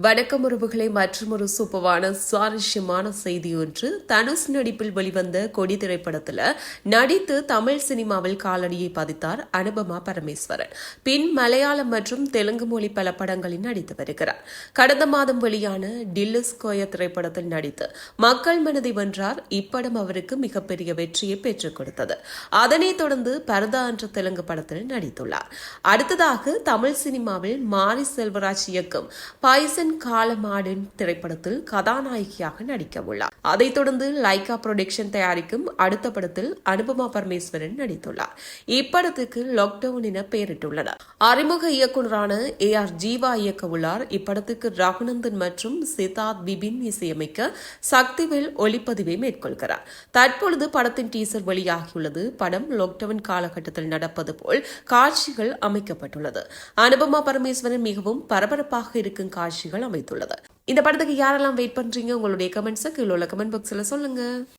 வணக்கம் உறவுகளை மற்றொரு சூப்பரான சுவாரஸ்யமான செய்தி ஒன்று. தனுஷ் நடிப்பில் வெளிவந்த கொடி திரைப்படத்தில் நடித்து தமிழ் சினிமாவில் காலடியை பதித்தார் அனுபமா பரமேஸ்வரன். பின் மலையாளம் மற்றும் தெலுங்கு மொழி பல படங்களில் நடித்து வருகிறார். கடந்த மாதம் வெளியான டில்லு கோய திரைப்படத்தில் நடித்து மக்கள் மனதை வென்றார். இப்படம் அவருக்கு மிகப்பெரிய வெற்றியை பெற்றுக் கொடுத்தது. அதனைத் தொடர்ந்து பரதா என்ற தெலுங்கு படத்தில் நடித்துள்ளார். அடுத்ததாக தமிழ் சினிமாவில் மாரி செல்வராஜ் இயக்கும் பாய்சன் காலமாடன் திரைப்படத்தில் கதாநாயகியாக நடிக்க உள்ளார் அதைத் தொடர்ந்து லைகா புரொடக்ஷன் தயாரிக்கும் அடுத்த படத்தில் அனுபமா பரமேஸ்வரன் நடித்துள்ளார். இப்படத்துக்கு லாக்டவுன் என பெயரிட்டுள்ளனர். அறிமுக இயக்குநரான ஏ ஆர் ஜீவா இயக்க உள்ளார் இப்படத்துக்கு ரகுநந்தன் மற்றும் சித்தார்த் பிபின் இசையமைக்க சக்திவேல் ஒளிப்பதிவை மேற்கொள்கிறார். தற்பொழுது படத்தின் டீசர் வெளியாகியுள்ளது. படம் லாக்டவுன் காலகட்டத்தில் நடப்பது போல் காட்சிகள் அமைக்கப்பட்டுள்ளது. அனுபமா பரமேஸ்வரன் மிகவும் பரபரப்பாக இருக்கும் காட்சிகள் அமைத்துள்ளது. இந்த படத்துக்கு யாரெல்லாம் வெயிட் பண்றீங்க? உங்களுடைய கமெண்ட்ஸை கீழே உள்ள கமெண்ட் பாக்ஸில் சொல்லுங்க.